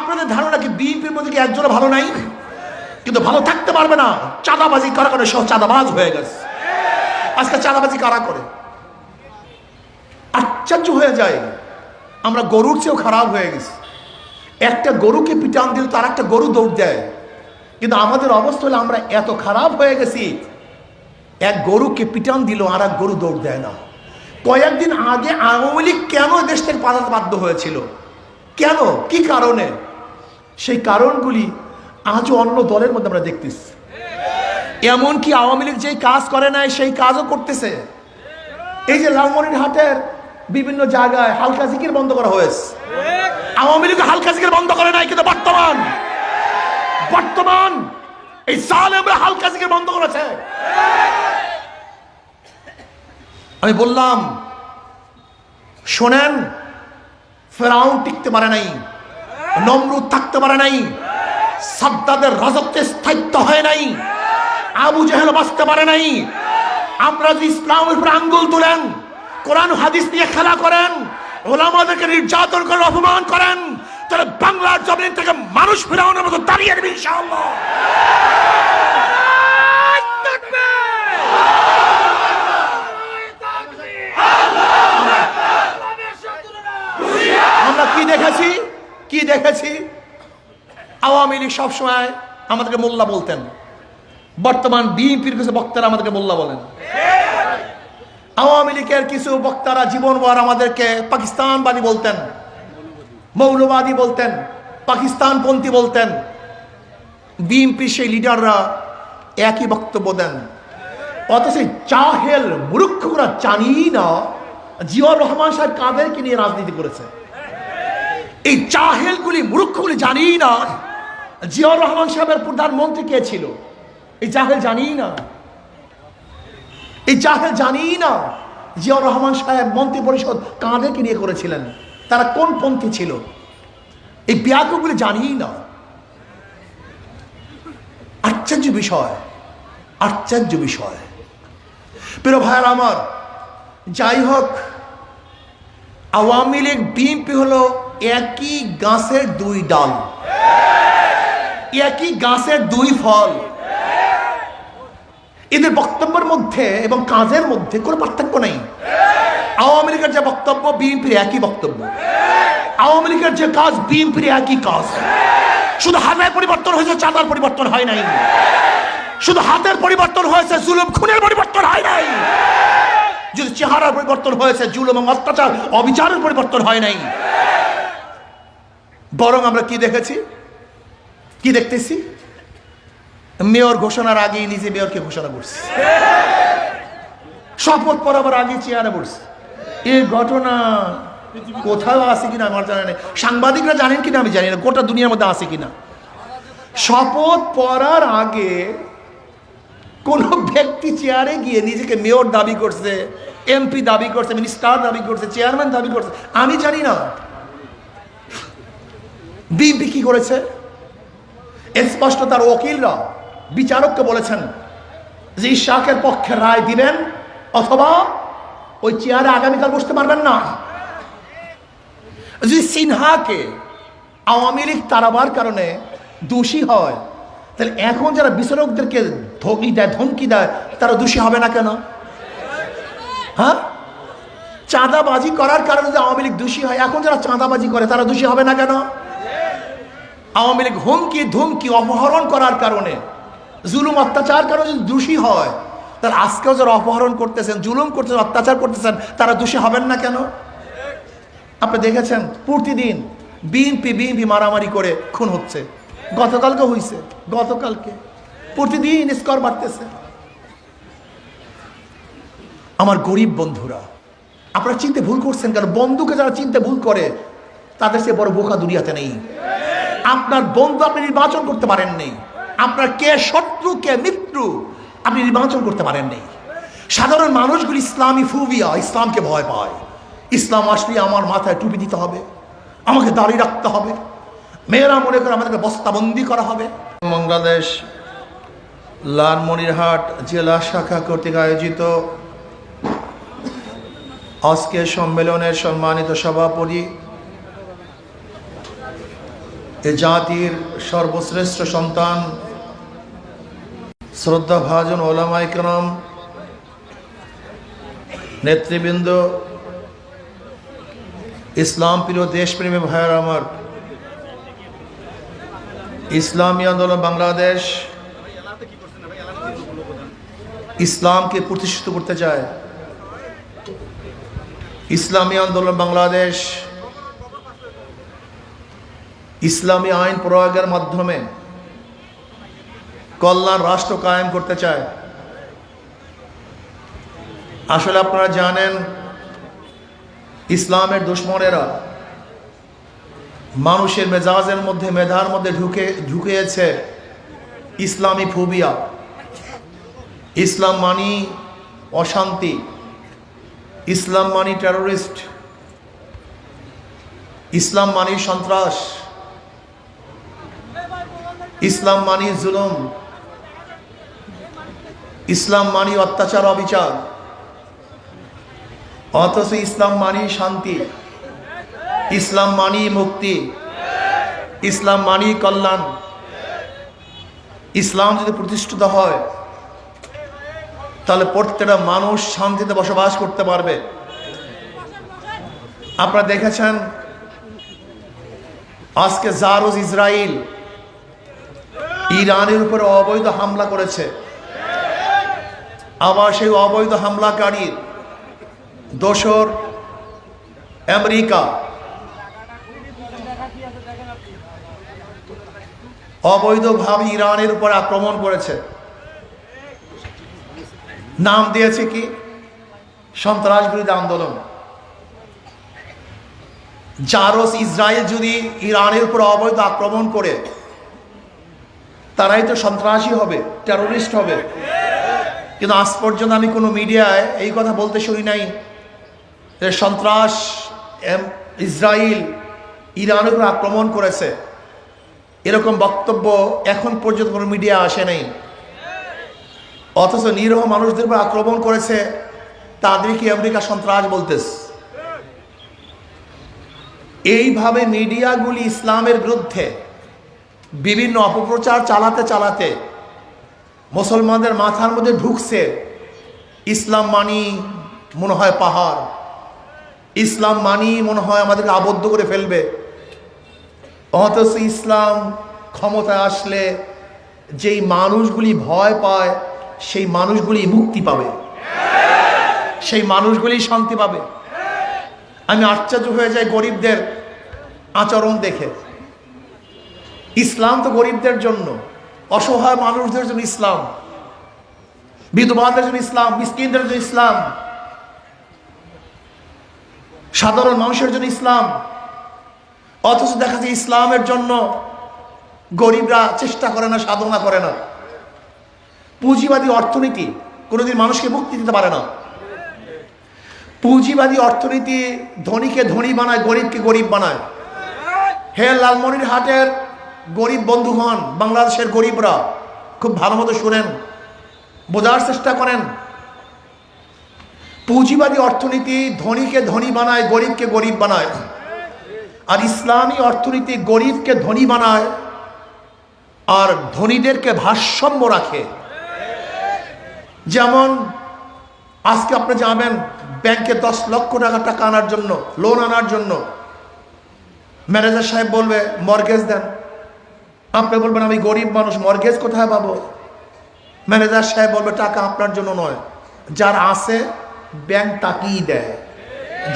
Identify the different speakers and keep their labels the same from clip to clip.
Speaker 1: আপনাদের ধারণা কি বিএনপির মধ্যে কি একজনও ভালো নাই? কিন্তু ভালো থাকতে পারবে না। চাঁদাবাজি করা করে? সব চাঁদাবাজ হয়ে গেছে। আজকে চাঁদাবাজি কারা করে? আশ্চর্য হয়ে যায়। আমরা গরুর চেয়েও খারাপ হয়ে গেছি। একটা গরুকে পিটান দিলে তার একটা গরু দৌড় দেয়। কিন্তু আমাদের অবস্থা হলে আমরা এত খারাপ হয়ে গেছি। এক গরুকে পিটান দিল আর এক গরু দৌড় দেয় না। কয়েকদিন আগে আওয়ামী লীগ কেন দেশ থেকে পালাতে বাধ্য হয়েছিল? কেন? কি কারণে? সেই কারণগুলি আজও অন্য দলের মধ্যে আমরা দেখতেছি। এমনকি আওয়ামী লীগ যেই কাজ করে নাই, সেই কাজও করতেছে। এই যে লালমনির হাটের বিভিন্ন জায়গায় হালকা জিকির বন্ধ করা হয়েছে। আওয়ামী লীগ হালকা জিকির বন্ধ করে নাই, কিন্তু বর্তমান বর্তমান এই সালেমরা হালকা জিকির বন্ধ করেছে। আমি বললাম, শোনেন, ফেরাউন টিকতে পারে নাই, নমরুদ থাকতে পারে নাই। সাদ্দাদের রাজত্বে স্থায়িত্ব হয় নাই। আবু জেহেল বাঁচতে পারে নাই। আমরা যদি ইসলামের উপর আঙ্গুল তুলেন, কোরআন হাদিস নিয়ে খেলা করেন, ওলামাদেরকে নির্যাতন করে অপমান করেন, তাহলে বাংলার জমিন থেকে মানুষ ফেরানোর মতো দাঁড়িয়ে দেবে আমরা কি দেখেছি? কি দেখেছি? আওয়ামী লীগ সবসময় আমাদেরকে মোল্লা বলতেন। বর্তমান বিএনপির কিছু বক্তারা আমাদেরকে মোল্লা বলেন। আওয়ামী লীগের কিছু বক্তারা জীবনভর আমাদেরকে পাকিস্তানবাদী বলতেন, মৌলবাদী বলতেন, পাকিস্তানপন্থী বলতেন। বিএনপির সেই লিডাররা একই বক্তব্য দেন। অথচ চাহেল মূর্খরা জানি না জিয়াউর রহমান সাহেব কাদেরকে নিয়ে রাজনীতি করেছে। এই চাহেলগুলি মূর্খগুলি জানি না। জিয়াউর রহমান সাহেবের প্রধানমন্ত্রী কে ছিল? এই জাহেল জানি না। এই জাহেল জানি না জিয়াউর রহমান সাহেব মন্ত্রী পরিষদ কাঁদেরকে নিয়ে করেছিলেন? তারা কোন পন্থী ছিল? এই ব্যাকগুলি জানি না। আশ্চর্য বিষয় আশ্চর্য বিষয়। প্রিয় ভাইয়ার আমার, যাই হোক, আওয়ামী লীগ, বিএনপি হলো একই গাছের দুই ডাল। একই গাছের দুই ফল। এদের বক্তব্যের মধ্যে এবং কাজের মধ্যে কোনো পার্থক্য নেই। আওয়ামী লীগের যে বক্তব্য, বিএনপির একই বক্তব্য। আওয়ামী লীগের যে কাজ, বিএনপির একই কাজ। শুধু হাতের পরিবর্তন হয়েছে, চাঁদার পরিবর্তন হয় নাই। শুধু হাতের পরিবর্তন হয়েছে, জুলুম, খুনের পরিবর্তন হয় নাই। যদি চেহারার পরিবর্তন হয়েছে, জুলুম এবং অত্যাচার, অবিচারের পরিবর্তন হয় নাই। বরং আমরা কি দেখেছি? কি দেখতেছি? মেয়র ঘোষণার আগেই নিজে মেয়রকে ঘোষণা করছে। শপথ পড়াবার আগে চেয়ারে বসছে এই ঘটনা কোথাও আছে কিনা আমার জানা নেই। সাংবাদিকরা জানেন কিনা আমি জানি না, গোটা দুনিয়ার মধ্যে আছে কিনা। শপথ পড়ার আগে কোন ব্যক্তি চেয়ারে গিয়ে নিজেকে মেয়র দাবি করছে, এমপি দাবি করছে, মিনিস্টার দাবি করছে, চেয়ারম্যান দাবি করছে, আমি জানি না। বিএনপি কি করেছে? স্পষ্ট তার ওকিলরা, বিচারককে বলেছেন যে ইশাকের পক্ষে রায় দিবেন অথবা ওই চেয়ারে আগামীকাল বসতে পারবেন না। যদি সিনহাকে আওয়ামী লীগ তারাবার কারণে দোষী হয়, তাহলে এখন যারা বিচারকদেরকে ধমকি দেয় ধমকি দেয়, তারা দোষী হবে না কেন? হ্যাঁ? চাঁদাবাজি করার কারণে যে আওয়ামী লীগ দোষী হয়, এখন যারা চাঁদাবাজি করে, তারা দোষী হবে না কেন? আওয়ামী লীগ হুমকি, ধুমকি, অপহরণ করার কারণে, জুলুম, অত্যাচার কারণে যদি দোষী হয়, তাহলে আজকেও যারা অপহরণ করতেছেন, জুলুম করতেছেন, অত্যাচার করতেছেন, তারা দোষী হবেন না কেন? আপনি দেখেছেন, প্রতিদিন বিএনপি বিএনপি মারামারি করে খুন হচ্ছে। গতকালকে হয়েছে গতকালকে। প্রতিদিন স্কর বাড়তেছে। আমার গরিব বন্ধুরা, আপনারা চিনতে ভুল করছেন কেন? বন্ধুকে যারা চিনতে ভুল করে, তাদের সে বড় বোকা দুনিয়াতে নেই। আপনার বন্ধু আপনি নির্বাচন করতে পারেননি। আপনার কে শত্রু, কে মিত্র, আপনি নির্বাচন করতে পারেন নেই সাধারণ মানুষগুলি ইসলামী ফুবিয়া ইসলামকে ভয় পায়। ইসলাম আসলে আমার মাথায় টুপি দিতে হবে, আমাকে দাঁড়িয়ে রাখতে হবে। মেয়েরা মনে করে আমাদেরকে বস্তাবন্দি করা হবে। বাংলাদেশ, লালমনিরহাট জেলা শাখা কর্তৃক আয়োজিত আজকের সম্মেলনের সম্মানিত সভাপতি এ জাতির সর্বশ্রেষ্ঠ সন্তান শ্রদ্ধা ভাজন ওলামাইকরম নেতৃবৃন্দ, ইসলাম প্রিয় দেশপ্রেমী ভাইয়ের আমার, ইসলামী আন্দোলন বাংলাদেশ ইসলামকে প্রতিষ্ঠিত করতে চায়। ইসলামী আন্দোলন বাংলাদেশ ইসলামী আইন প্রয়োগের মাধ্যমে কল্যাণ রাষ্ট্র কায়েম করতে চায়। আসলে আপনারা জানেন, ইসলামের দুশ্মনেরা মানুষের মেজাজের মধ্যে, মেধার মধ্যে ঢুকে, ঢুকিয়েছে ইসলামী ফোবিয়া। ইসলাম মানি অশান্তি, ইসলাম মানি টেরোরিস্ট, ইসলাম মানি সন্ত্রাস। ইসলাম মানি জুলুম। ইসলাম মানি অত্যাচার, অবিচার। অথচ ইসলাম মানি শান্তি। ইসলাম মানি মুক্তি। ইসলাম মানি কল্যাণ। ইসলাম যদি প্রতিষ্ঠিত হয়, তাহলে প্রত্যেকটা মানুষ শান্তিতে বসবাস করতে পারবে। আপনারা দেখেছেন, আজকে জারুজ ইসরায়েল ইরানের উপরে অবৈধ হামলা করেছে। আবার সেই অবৈধ হামলাকারীর দোসর আমেরিকা অবৈধভাবে ইরানের উপর আক্রমণ করেছে। নাম দিয়েছে কি? সন্ত্রাস বিরোধী আন্দোলন। জারস ইসরায়েল যদি ইরানের উপর অবৈধ আক্রমণ করে তারাই তো সন্ত্রাসী হবে টেরোরিস্ট হবে। কিন্তু আজ পর্যন্ত আমি কোনো মিডিয়ায় এই কথা বলতে শুনি নাই যে সন্ত্রাস ইসরায়েল ইরানের উপর আক্রমণ করেছে। এরকম বক্তব্য এখন পর্যন্ত কোনো মিডিয়া আসে নাই। অথচ নিরহ মানুষদের উপর আক্রমণ করেছে তাদেরকে আমেরিকা সন্ত্রাস বলতেছে? এইভাবে মিডিয়াগুলি ইসলামের বিরুদ্ধে বিভিন্ন অপপ্রচার চালাতে চালাতে মুসলমানদের মাথার মধ্যে ঢুকছে ইসলাম মানি মনে হয় পাহাড়। ইসলাম মানি মনে হয় আমাদেরকে আবদ্ধ করে ফেলবে। অথচ ইসলাম ক্ষমতায় আসলে যেই মানুষগুলি ভয় পায়, সেই মানুষগুলি মুক্তি পাবে। সেই মানুষগুলি শান্তি পাবে। আমি আশ্চর্য হয়ে যাই গরিবদের আচরণ দেখে। ইসলাম তো গরিবদের জন্য, অসহায় মানুষদের জন্য ইসলাম, বিধবাদের জন্য ইসলাম, মিসকিনদের জন্য ইসলাম, সাধারণ মানুষের জন্য ইসলাম। অথচ দেখা যায় ইসলামের জন্য গরিবরা চেষ্টা করে না, সাধনা করে না। পুঁজিবাদী অর্থনীতি কোনোদিন মানুষকে মুক্তি দিতে পারে না। পুঁজিবাদী অর্থনীতি ধনীকে ধনী বানায়, গরিবকে গরিব বানায়। হে লালমনির হাটের গরিব বন্ধুগণ বাংলাদেশের গরিবরা। খুব ভালো মতো শুনেন, বোঝার চেষ্টা করেন। পুঁজিবাদী অর্থনীতি ধনীকে ধনী বানায়, গরিবকে গরিব বানায়। আর ইসলামী অর্থনীতি গরিবকে ধনী বানায়, আর ধনীদেরকে ভারসাম্য রাখে। যেমন, আজকে আপনি যাবেন ব্যাংকে দশ লক্ষ টাকা টাকা আনার জন্য লোন আনার জন্য। ম্যানেজার সাহেব বলবে, মর্গেজ দেন। আপনি বলবেন, আমি গরিব মানুষ, মর্গেজ কোথায় পাবো? ম্যানেজার সাহেব বলবে, টাকা আপনার জন্য নয়। যার আছে, ব্যাংক তাকেই দেয়।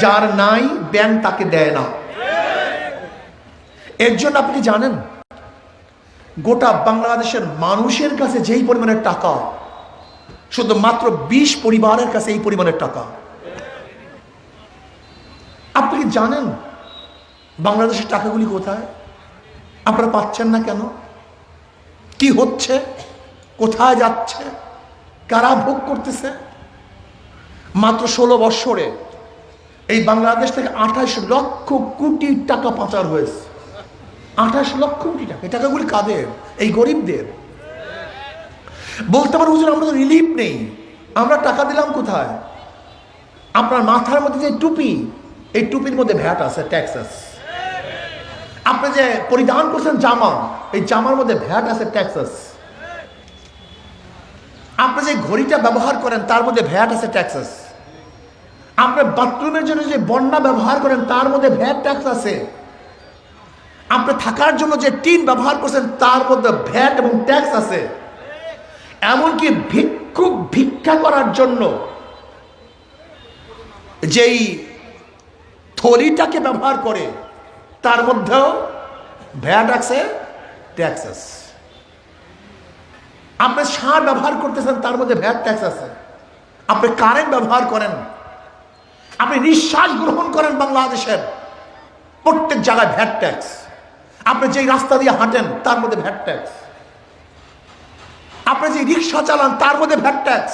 Speaker 1: যার নাই, ব্যাংক তাকে দেয় না। এর জন্য আপনি জানেন? গোটা বাংলাদেশের মানুষের কাছে যেই পরিমাণের টাকা শুধু মাত্র বিশ পরিবারের কাছে এই পরিমাণের টাকা। আপনি জানেন বাংলাদেশের টাকাগুলি কোথায়? আপনারা পাচ্ছেন না কেন? কি হচ্ছে? কোথায় যাচ্ছে? কারা ভোগ করতেছে? মাত্র ষোলো বৎসরে এই বাংলাদেশ থেকে আঠাশ লক্ষ কোটি টাকা পাচার হয়েছে। আঠাশ লক্ষ কোটি টাকা। এই টাকাগুলি কাদের? এই গরিবদের। বলতে পারো হুজুর, আমরা তো রিলিফ নেই। আমরা টাকা দিলাম কোথায়? আপনার মাথার মধ্যে যে টুপি, এই টুপির মধ্যে ভ্যাট আছে ট্যাক্স আছে আপনি যে পরিধান করছেন জামা, এই জামার মধ্যে ভ্যাট আছে ট্যাক্সাস আপনি যে ঘড়িটা ব্যবহার করেন, তার মধ্যে ভ্যাট আছে ট্যাক্সাস আপনি বাথরুমের জন্য যে বন্যা ব্যবহার করেন, তার মধ্যে ভ্যাট ট্যাক্স আছে। আপনি থাকার জন্য যে টিন ব্যবহার করছেন, তার মধ্যে ভ্যাট এবং ট্যাক্স আছে। এমনকি ভিক্ষুক ভিক্ষা করার জন্য যেই থলিটাকে ব্যবহার করে তার মধ্যেও ভ্যাট আছে ট্যাক্স আছে। আপনি সার ব্যবহার করতেছেন, তার মধ্যে ভ্যাট ট্যাক্স আছে। আপনি কারেন্ট ব্যবহার করেন। আপনি নিঃশ্বাস গ্রহণ করেন বাংলাদেশের। প্রত্যেক জায়গায় ভ্যাট ট্যাক্স আপনি যেই রাস্তা দিয়ে হাঁটেন, তার মধ্যে ভ্যাট ট্যাক্স আপনি যে রিক্সা চালান, তার মধ্যে ভ্যাট ট্যাক্স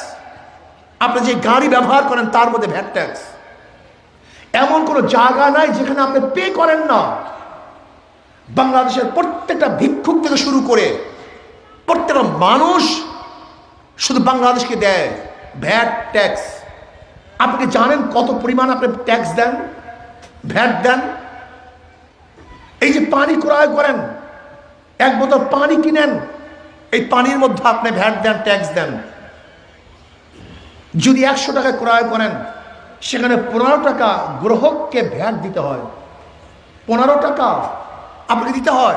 Speaker 1: আপনি যে গাড়ি ব্যবহার করেন, তার মধ্যে ভ্যাট ট্যাক্স এমন কোনো জায়গা নাই যেখানে আপনি পে করেন না। বাংলাদেশের প্রত্যেকটা ভিক্ষুক থেকে শুরু করে প্রত্যেকটা মানুষ শুধু বাংলাদেশকে দেয়, ভ্যাট, ট্যাক্স। আপনি জানেন কত পরিমাণ আপনি ট্যাক্স দেন, ভ্যাট দেন? এই যে পানি ক্রয় করেন, এক বোতল পানি কিনেন, এই পানির মধ্যে আপনি ভ্যাট দেন, ট্যাক্স দেন। যদি একশো টাকা ক্রয় করেন সেখানে পনেরো টাকা গ্রাহককে ভ্যাট দিতে হয়। পনেরো টাকা আপনাকে দিতে হয়।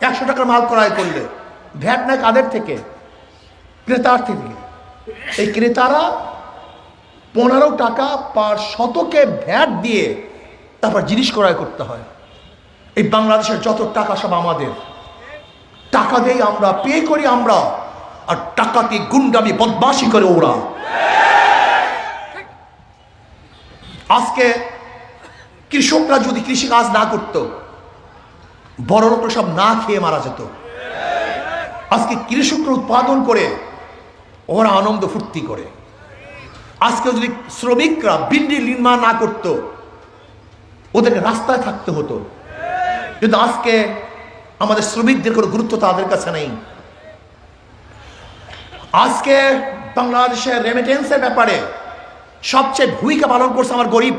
Speaker 1: একশো টাকার মাল ক্রয় করলে। ভ্যাট নেয় কাদের থেকে? ক্রেতার থেকে। এই ক্রেতারা পনেরো টাকা পার শতকে ভ্যাট দিয়ে তারপর জিনিস ক্রয় করতে হয়। এই বাংলাদেশের যত টাকা সব আমাদের। টাকা দেই আমরা, পে করি আমরা। আর টাকাতে গুন্ডামি, বদমাশি করে ওরা। আজকে কৃষকরা যদি কৃষি কাজ না করত বড় লোকরা সব না খেয়ে মারা যেত। আজকে কৃষকরা উৎপাদন করে, ওরা আনন্দ ফুর্তি করে। আজকে যদি শ্রমিকরা বিল্ডিং নির্মাণ না করত, ওদেরকে রাস্তায় থাকতে হতো। কিন্তু আজকে আমাদের শ্রমিকদের কোনো গুরুত্ব তাদের কাছে নেই। আজকে বাংলাদেশের রেমিটেন্সের ব্যাপারে সবচেয়ে ভূমিকা পালন করছে আমার গরিব,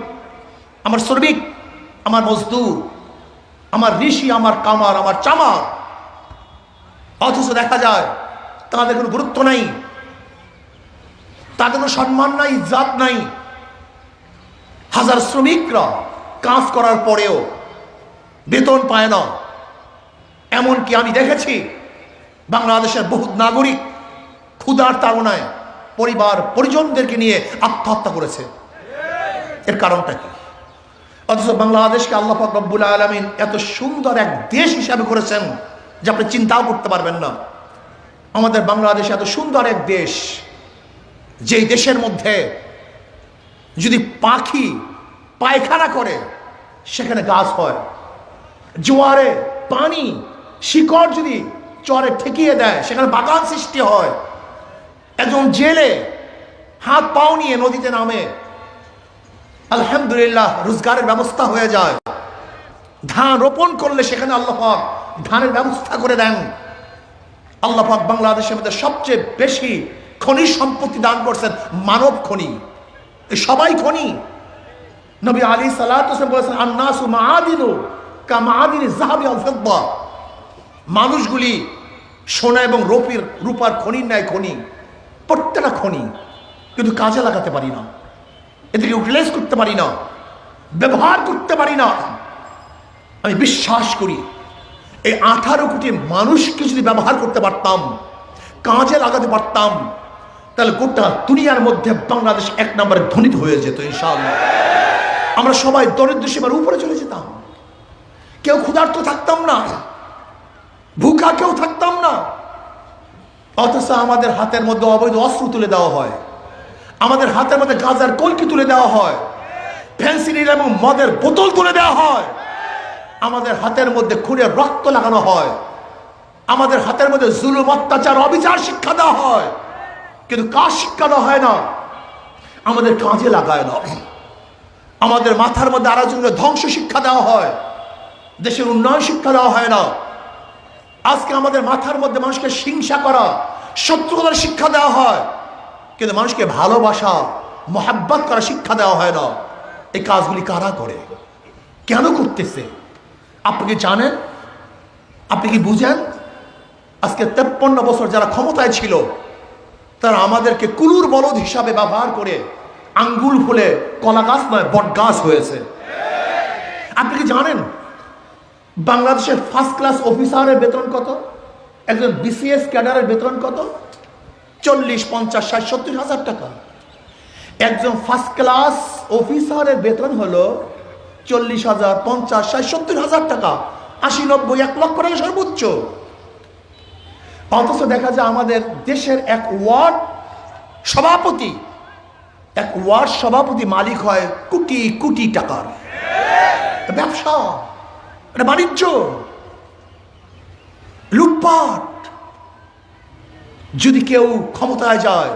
Speaker 1: আমার শ্রমিক, আমার মজদুর, আমার ঋষি, আমার কামার, আমার চামার। অথচ দেখা যায়, তাদের কোনো গুরুত্ব নাই, তাদের কোনো সম্মান নাই, ইজ্জাত নাই। হাজার শ্রমিকরা কাজ করার পরেও বেতন পায় না। এমনকি আমি দেখেছি, বাংলাদেশের বহুত নাগরিক ক্ষুধার তাড়নায় পরিবার, পরিজনদেরকে নিয়ে আত্মহত্যা করেছে। এর কারণটা কি? অথচ বাংলাদেশকে আল্লাহ পাক রব্বুল আলমিন এত সুন্দর এক দেশ হিসাবে করেছেন যে আপনি চিন্তাও করতে পারবেন না। আমাদের বাংলাদেশ এত সুন্দর এক দেশ, যেই দেশের মধ্যে যদি পাখি পায়খানা করে, সেখানে গাছ হয়। জোয়ারে পানি, শিকড় যদি চরে ঠেকিয়ে দেয়, সেখানে বাগান সৃষ্টি হয়। একজন জেলে হাত পাও নিয়ে নদীতে নামে। আলহামদুলিল্লাহ, রোজগারের ব্যবস্থা হয়ে যায়। ধান রোপণ করলে সেখানে আল্লাহ ধানের ব্যবস্থা করে দেন। আল্লাহ পাক বাংলাদেশের মধ্যে সবচেয়ে বেশি খনি সম্পত্তি দান করছেন মানব খনি। সবাই খনি। নবী আলী সাল্লাহ বলেছেন, আন্নাসু আল মানুষগুলি সোনা এবং রোপির, রূপার খনির ন্যায় খনি। প্রত্যেকটা খনি কিন্তু কাজে লাগাতে পারি না। এদেরকে ইউটিলাইজ করতে পারি না। ব্যবহার করতে পারি না। আমি বিশ্বাস করি, এই আঠারো কোটি মানুষকে যদি ব্যবহার করতে পারতাম, কাজে লাগাতে পারতাম, তাহলে গোটা দুনিয়ার মধ্যে বাংলাদেশ এক নম্বরে ধ্বনিত হয়ে যেত, ইনশাআল্লাহ। আমরা সবাই দরিদ্র সীমার উপরে চলে যেতাম। কেউ ক্ষুধার্ত থাকতাম না, ভুখা কেউ থাকতাম না। অথচ আমাদের হাতের মধ্যে অবৈধ অস্ত্র তুলে দেওয়া হয়। আমাদের হাতের মধ্যে গাঁজার কলকি তুলে দেওয়া হয়। ফ্যান্সিনির এবং মদের বোতল তুলে দেওয়া হয়। আমাদের হাতের মধ্যে খুনের রক্ত লাগানো হয়। আমাদের হাতের মধ্যে জুলুম, অত্যাচার, অবিচার শিক্ষা দেওয়া হয়। কিন্তু কাজ শিক্ষা দেওয়া হয় না? আমাদের কাজে লাগায় না। আমাদের মাথার মধ্যে আরেকজনকে ধ্বংস শিক্ষা দেওয়া হয়। দেশের উন্নয়ন শিক্ষা দেওয়া হয় না। আজকে আমাদের মাথার মধ্যে মানুষকে হিংসা করা, শত্রুতার শিক্ষা দেওয়া হয়। কিন্তু মানুষকে ভালোবাসা, মহাব্বত করা শিক্ষা দেওয়া হয় না। এই কাজগুলি কারা করে? কেন করতেছে? আপনি কি জানেন? আপনি কি বুঝেন? আজকে তেপ্পন্ন বছর যারা ক্ষমতায় ছিল, তারা আমাদেরকে কুলুর বলদ হিসাবে ব্যবহার করে আঙ্গুল ফুলে কলা গাছ নয় বট গাছ হয়েছে। আপনি কি জানেন? বাংলাদেশের ফার্স্ট ক্লাস অফিসারের বেতন কত? একজন বিসিএস ক্যাডারের বেতন কত? চল্লিশ, পঞ্চাশ, ষাট, সত্তর হাজার টাকা। একজন ফার্স্ট ক্লাস অফিসারের বেতন হলো চল্লিশ হাজার, পঞ্চাশ, ষাট, সত্তর হাজার টাকা। আশি, নব্বই, এক লক্ষ টাকা সর্বোচ্চ। অথচ দেখা যায় আমাদের দেশের এক ওয়ার্ড সভাপতি, এক ওয়ার্ড সভাপতি মালিক হয় কোটি কোটি টাকার। ব্যবসা। এটা বাণিজ্য। লুটপাট। যদি কেউ ক্ষমতায় যায়,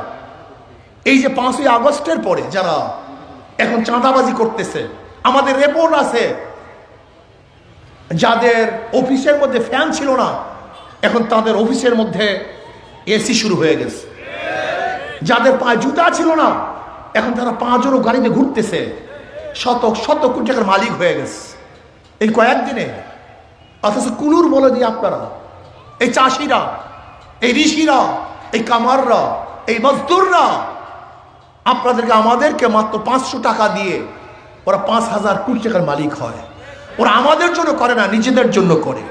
Speaker 1: এই যে পাঁচই আগস্টের পরে যারা এখন চাঁদাবাজি করতেছে, আমাদের রেপোর্ট আছে, যাদের অফিসের মধ্যে ফ্যান ছিল না, এখন তাদের অফিসের মধ্যে এসি শুরু হয়ে গেছে। যাদের পায়ে জুতা ছিল না, এখন তারা পাঁচজনও গাড়িতে ঘুরতেছে শত শত কোটি টাকার মালিক হয়ে গেছে। এই কয়েকদিনে অথচ কুলুর বলে দিয়ে আপনারা, এই চাষিরা, এই ঋষিরা, এই কামাররা, এই মজদুররা, আপনাদেরকে আমাদেরকে মাত্র পাঁচশো টাকা দিয়ে ওরা পাঁচ হাজার কোটি টাকার মালিক হয়। ওরা আমাদের জন্য করে না, নিজেদের জন্য করে।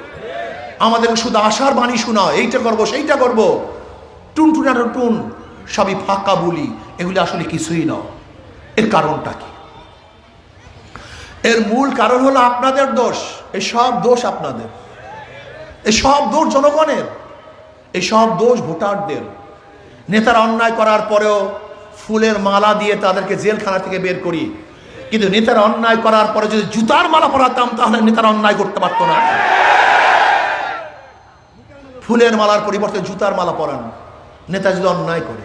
Speaker 1: আমাদেরকে শুধু আশার বাণী শোনা, এইটা করব, সেইটা করব। টুন টুনার টুন সবই ফাঁকা বলি, এগুলি আসলে কিছুই না এর কারণটা কি? এর মূল কারণ হলো আপনাদের দোষ, এই সব দোষ আপনাদের। এই সব দোষ জনগণের, এই সব দোষ ভোটারদের। নেতারা অন্যায় করার পরেও ফুলের মালা দিয়ে তাদেরকে জেলখানা থেকে বের করি। কিন্তু নেতারা অন্যায় করার পরে যদি জুতার মালা পরাতাম, তাহলে নেতারা অন্যায় করতে পারতো না। ফুলের মালার পরিবর্তে জুতার মালা পরান। নেতা যদি অন্যায় করে,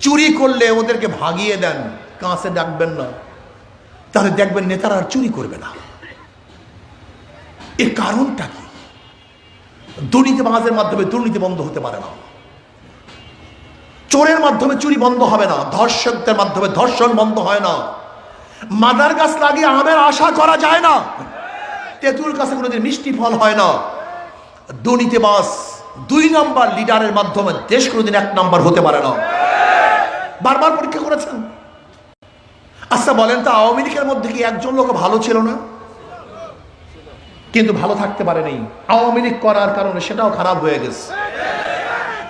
Speaker 1: চুরি করলে ওদেরকে ভাগিয়ে দেন, কাঁচে ডাকবেন না। তাহলে দেখবেন নেতারা আর চুরি করবে না। এর কারণটা কি? দুর্নীতিবাজের মাধ্যমে দুর্নীতি বন্ধ হতে পারে না। চোরের মাধ্যমে চুরি বন্ধ হবে না, ধর্ষকদের মাধ্যমে ধর্ষণ বন্ধ হয় না। মাদার গাছ লাগিয়ে আমের আশা করা যায় না। তেঁতুল গাছে কোনোদিন মিষ্টি ফল হয় না। দুর্নীতিবাস দুই নাম্বার লিডারের মাধ্যমে দেশ কোনোদিন এক নাম্বার হতে পারে না। বারবার পরীক্ষা করেছেন? আচ্ছা বলেন তো, আওয়ামী লীগের মধ্যে কি একজন লোক ভালো ছিল না? কিন্তু ভালো থাকতে পারে নাই আওয়ামী লীগ করার কারণে সেটাও খারাপ হয়ে গেছে।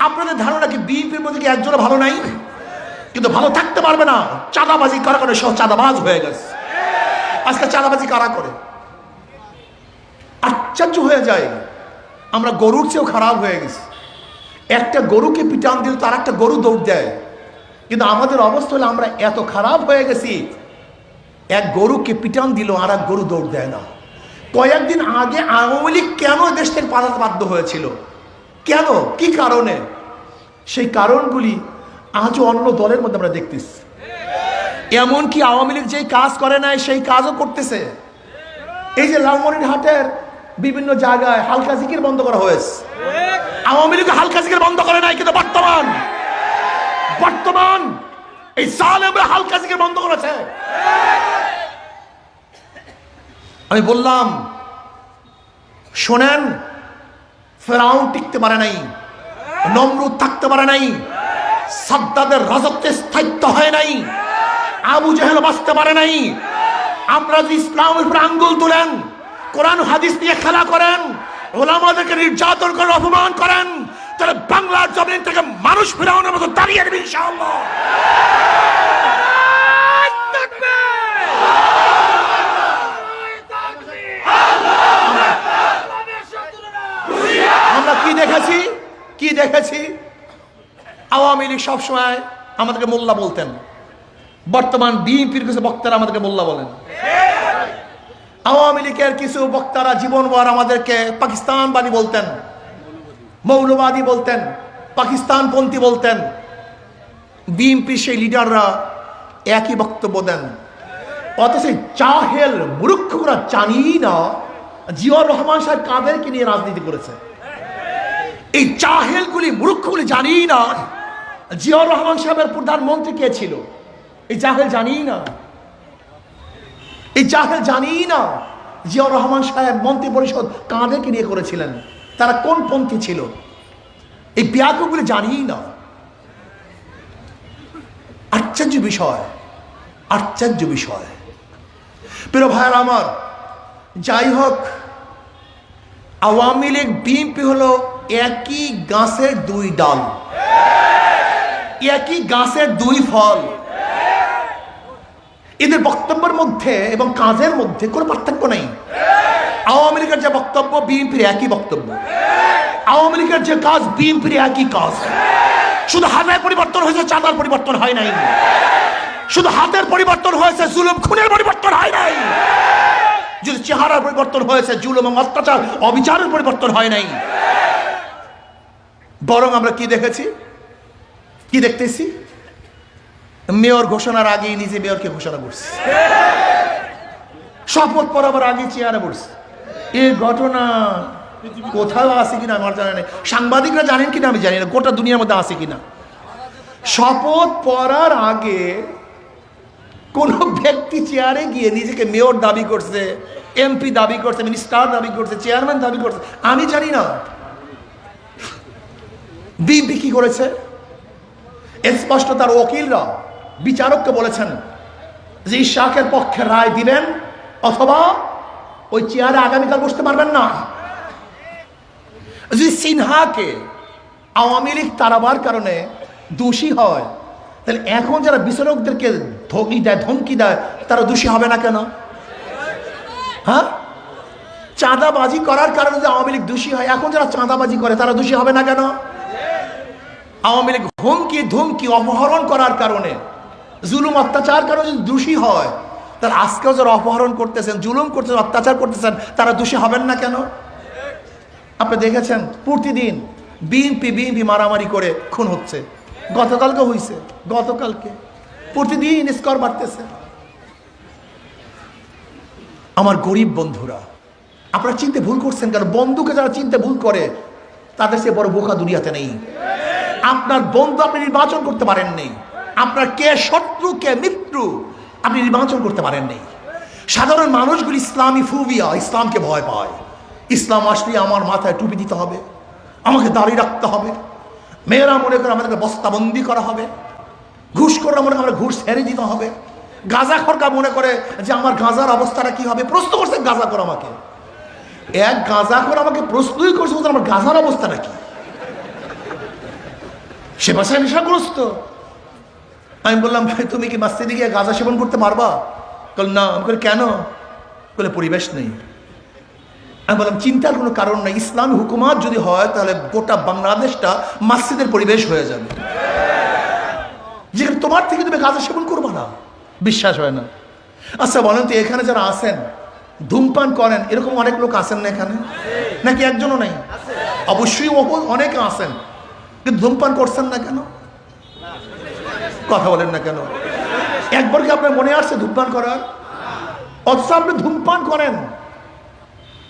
Speaker 1: আপনাদের ধারণা কি বিএনপির মধ্যে কি একজনও ভালো নাই? কিন্তু ভালো থাকতে পারবে না। চাঁদাবাজি করার কারণে সব চাঁদাবাজ হয়ে গেছে। আজকে চাঁদাবাজি কারা করে? আশ্চর্য হয়ে যায়। আমরা গরুর চেয়েও খারাপ হয়ে গেছি। একটা গরুকে পিটান দিলে তার একটা গরু দৌড় দেয়। কিন্তু আমাদের অবস্থা হলে আমরা এত খারাপ হয়ে গেছি। এক গরুকে পিটান দিল আর এক গরু দৌড় দেয় না। কয়েকদিন আগে আওয়ামী লীগ কেন দেশ থেকে পালাতে বাধ্য হয়েছিল? কেন? কি কারণে? সেই কারণগুলি আজও অন্য দলের মধ্যে আমরা দেখতেছি। এমনকি আওয়ামী লীগ যেই কাজ করে নাই, সেই কাজও করতেছে। এই যে লালমনিরহাটের বিভিন্ন জায়গায় হালকা জিকির বন্ধ করা হয়েছে। আওয়ামী লীগ হালকা জিকির বন্ধ করে নাই, কিন্তু বর্তমান বর্তমান এই সালেমরা হালকা জিকির বন্ধ করেছে। আমি বললাম, শোনেন, ফেরাউন টিকতে পারে নাই, নমরুদ থাকতে পারে নাই, সাদ্দাদের রাজত্বের স্থায়িত্ব হয় নাই, আবু জাহেল বাঁচতে পারে নাই। আমরা যদি ইসলামের উপর আঙ্গুল তুলেন, কোরআন হাদিস নিয়ে খেলা করেন, ওলামাদেরকে নির্যাতন করেন, অপমান করেন তাহলে বাংলার জমিন থেকে মানুষ ফেরাউনের মতো দাঁড়িয়ে নেবে ইনশাআল্লাহ। আমরা কি দেখেছি? কি দেখেছি? আওয়ামী লীগ সবসময় আমাদেরকে মোল্লা বলতেন। বর্তমান বিএনপির কিছু বক্তারা আমাদেরকে মোল্লা বলেন। আওয়ামী লীগের কিছু বক্তারা জীবনভর আমাদেরকে পাকিস্তানবাদী বলতেন। মৌলবাদী বলতেন, পাকিস্তানপন্থী বলতেন। বিএনপির সেই লিডাররা একই বক্তব্য দেন। অথচ চাহেল মূর্খরা জানি না, জিয়াউর রহমান সাহেব কাদেরকে নিয়ে রাজনীতি করেছে। এই চাহেলগুলি, মূর্খগুলি জানি না, জিয়াউর রহমান সাহেবের প্রধানমন্ত্রী কে ছিল? এই জাহেল জানি না। এই জাহেল জানি না, জিয়াউর রহমান সাহেব মন্ত্রী পরিষদ কাঁদেরকে নিয়ে করেছিলেন? তারা কোন পন্থী ছিল? এই ব্যাপকগুলি জানিই না আশ্চর্য বিষয় আশ্চর্য বিষয়। প্রিয় ভাইয়ের আমার, যাই হোক, আওয়ামী লীগ, বিএনপি হলো একই গাছের দুই ডাল। একই গাছের দুই ফল। এদের বক্তব্যের মধ্যে এবং কাজের মধ্যে কোনো পার্থক্য নেই। আওয়ামী লীগের যে বক্তব্য, বিএনপির একই বক্তব্য। আওয়ামী লীগের যে কাজ, বিএনপির একই কাজ। শুধু হাতের পরিবর্তন হয়েছে, চাঁদার পরিবর্তন হয় নাই। শুধু হাতের পরিবর্তন হয়েছে, জুলুম, খুনের পরিবর্তন হয় নাই। যদি চেহারার পরিবর্তন হয়েছে, জুলুম এবং অত্যাচার, অবিচারের পরিবর্তন হয় নাই। বরং আমরা কি দেখেছি? কি দেখতেছি? মেয়র ঘোষণার আগেই নিজে মেয়রকে ঘোষণা করছে। শপথ পড়াবার আগে চেয়ারে বসছে। এই ঘটনা কোথাও আছে কিনা আমার জানা নেই। সাংবাদিকরা জানেন কিনা আমি জানি না, গোটা দুনিয়ার মধ্যে আছে কিনা। শপথ পড়ার আগে কোন ব্যক্তি চেয়ারে গিয়ে নিজেকে মেয়র দাবি করছে এমপি দাবি করছে মিনিস্টার দাবি করছে চেয়ারম্যান দাবি করছে, আমি জানি না। বিএনপি কি করেছে? স্পষ্ট তার ওকিলরা বিচারককে বলেছেন যে ইশাকের পক্ষে রায় দিবেন অথবা ওই চেয়ারে আগামীকাল বসতে পারবেন না। যদি সিনহাকে আওয়ামী লীগ তারাবার কারণে দোষী হয়, তাহলে এখন যারা বিচারকদেরকে ধমকি দেয় ধমকি দেয়, তারা দোষী হবে না কেন? হ্যাঁ? চাঁদাবাজি করার কারণে যে আওয়ামী লীগ দোষী হয়, এখন যারা চাঁদাবাজি করে, তারা দোষী হবে না কেন? আওয়ামী লীগ হুমকি, ধুমকি, অপহরণ করার কারণে, জুলুম অত্যাচার কারণে যদি দোষী হয় তার আজকেও যারা অপহরণ করতেছেন, জুলুম করতেছেন, অত্যাচার করতেছেন, তারা দোষী হবেন না কেন? আপনি দেখেছেন, প্রতিদিন বিএনপি বিএনপি মারামারি করে খুন হচ্ছে। গতকালকে হয়েছে গতকালকে। প্রতিদিন স্কোর বাড়তেছে। আমার গরিব বন্ধুরা, আপনারা চিনতে ভুল করছেন কারণ বন্ধুকে যারা চিনতে ভুল করে, তাদের সে বড় বোকা দুনিয়াতে নেই। আপনার বন্ধু আপনি নির্বাচন করতে পারেন নেই আপনার কে শত্রু, কে মিত্র আপনি নির্বাচন করতে পারেন নেই। সাধারণ মানুষগুলি ইসলামী ফুবিয়া ইসলামকে ভয় পায়। ইসলাম আসলে আমার মাথায় টুপি দিতে হবে, আমাকে দাঁড়িয়ে রাখতে হবে। মেয়েরা মনে করে আমাদেরকে বস্তাবন্দি করা হবে। ঘুষ করে মনে করে আমরা ঘুষ ছেড়ে দিতে হবে। গাঁজা খরকা মনে করে যে আমার গাঁজার অবস্থাটা কি হবে? প্রশ্ন করছে গাঁজা কর আমাকে। এক গাঁজা করে আমাকে প্রশ্নই করছে আমার গাঁজার অবস্থাটা কি? সে বাসায় নেশাগ্রস্ত। আমি বললাম, ভাই, তুমি কি মাস্তিদি গিয়ে গাঁজা সেবন করতে পারবা বল না। আমি বলি কেন? বলে পরিবেশ নেই। আমি বললাম, চিন্তার কোনো কারণ নেই। ইসলাম হুকুমাত যদি হয়, তাহলে গোটা বাংলাদেশটা মাসজিদের পরিবেশ হয়ে যাবে। যেখানে তোমার থেকে তুমি গাঁজা সেবন করবা না। বিশ্বাস হয় না। আচ্ছা বলেন তো, এখানে যারা আসেন ধূমপান করেন, এরকম অনেক লোক আসেন না এখানে? নাকি একজনও নেই? অবশ্যই অব- অনেকে আসেন কিন্তু ধূমপান করছেন না কেন? কথা বলেন না কেন? একবার কি আপনার মনে আসছে ধূমপান করার? অথচ আপনি ধূমপান করেন।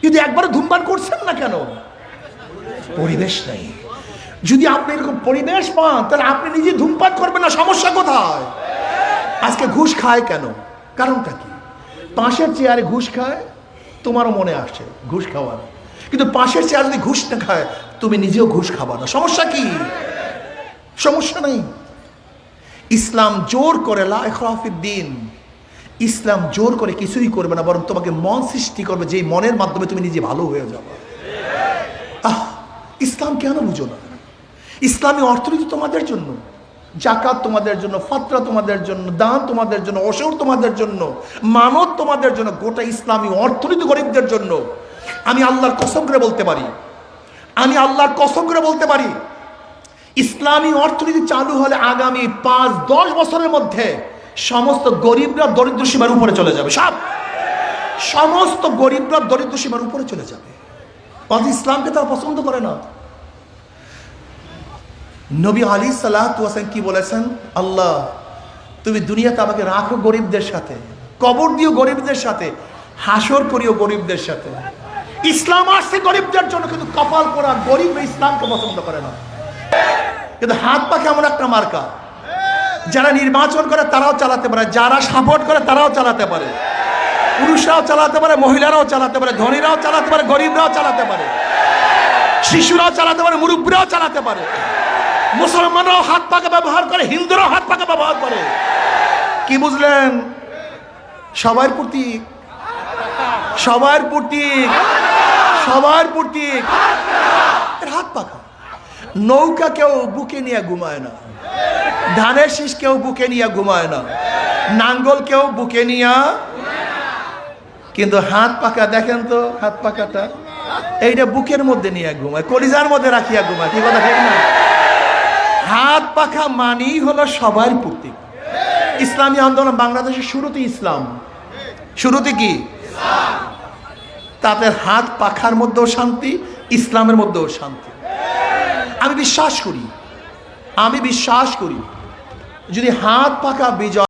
Speaker 1: কিন্তু একবারে ধূমপান করছেন না কেন? পরিবেশ নেই। যদি আপনি এরকম পরিবেশ পান, তাহলে আপনি নিজে ধূমপান করবেন না, সমস্যা কোথায়? আজকে ঘুষ খায় কেন? কারণটা কি? পাশের চেয়ারে ঘুষ খায়? তোমারও মনে আসছে, ঘুষ খাওয়ার। কিন্তু পাশের চেয়ার যদি ঘুষ না খায়, তুমি নিজেও ঘুষ খাবা না। সমস্যা কি? সমস্যা নেই। ইসলাম জোর করে দিন। ইসলাম জোর করে কিছুই করবে না, বরং তোমাকে মন সৃষ্টি করবে, যেই মনের মাধ্যমে তুমি নিজে ভালো হয়ে যাবে। আহ, ইসলাম কেন বুঝো না? ইসলামী অর্থনীতি তোমাদের জন্য, জাকাত তোমাদের জন্য, ফাতরা তোমাদের জন্য, দান তোমাদের জন্য অসর তোমাদের জন্য, মানত তোমাদের জন্য, গোটা ইসলামী অর্থনীতি গরিবদের জন্য। আমি আল্লাহর কসম করে বলতে পারি, আমি আল্লাহর কসম করে বলতে পারি ইসলামী অর্থনীতি চালু হলে আগামী পাঁচ, দশ বছরের মধ্যে সমস্ত গরিবরা দরিদ্র সীমার উপরে চলে যাবে। সব। সমস্ত গরিবরা দরিদ্র সীমার উপরে চলে যাবে। অথচ ইসলামকে তারা পছন্দ করে না। নবী আলী সাল্লাহ কি বলেছেন? আল্লাহ, তুমি দুনিয়াতে আমাকে রাখো গরিবদের সাথে, কবর দিও গরিবদের সাথে, হাসর করিও গরিবদের সাথে। ইসলাম আসছে গরিবদের জন্য, কিন্তু কপাল পরা গরিব ইসলামকে পছন্দ করে না। কিন্তু হাত পা কেমন একটা মার্কা? যারা নির্বাচন করে তারাও চালাতে পারে, যারা সাপোর্ট করে তারাও চালাতে পারে। পুরুষরাও চালাতে পারে, মহিলারাও চালাতে পারে, ধনীরাও চালাতে পারে, গরিবরাও চালাতে পারে। শিশুরাও চালাতে পারে, মুরব্বীরাও চালাতে পারে। মুসলমানরাও হাত পাকে ব্যবহার করে, হিন্দুরাও হাত পাকে ব্যবহার করে। কি বুঝলেন? সবার প্রতীক। সবার প্রতীক। সবার প্রতীক। নৌকা কেউ বুকে নিয়ে ঘুমায় না। ধানের শীষ কেউ বুকে নিয়ে ঘুমায় না। নাঙ্গল কেউ বুকে নিয়ে কিন্তু হাত পাকা, দেখেন তো হাত পাকাটা। এইটা বুকের মধ্যে নিয়ে ঘুমায়, কলিজার মধ্যে রাখিয়া ঘুমায়, কি কথা না? হাত পাখা মানেই হলো সবার প্রতীক। ইসলামী আন্দোলন বাংলাদেশের শুরুতে ইসলাম। শুরুতে কি? তাদের হাত পাখার মধ্যেও শান্তি, ইসলামের মধ্যেও শান্তি। আমি বিশ্বাস করি। আমি বিশ্বাস করি। যদি হাত পাকা বিজয়